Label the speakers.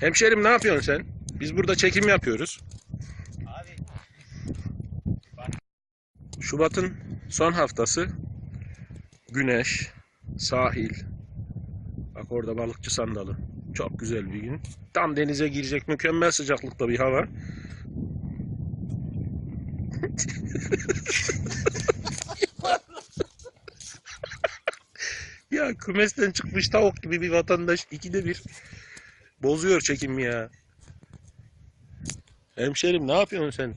Speaker 1: Hemşerim ne yapıyorsun sen? Biz burada çekim yapıyoruz. Şubat'ın son haftası güneş, sahil. Bak orada balıkçı sandalı. Çok güzel bir gün. Tam denize girecek mükemmel sıcaklıkta bir hava. ya kümesten çıkmış tavuk gibi bir vatandaş ikide bir bozuyor çekimi ya. Hemşerim ne yapıyorsun sen?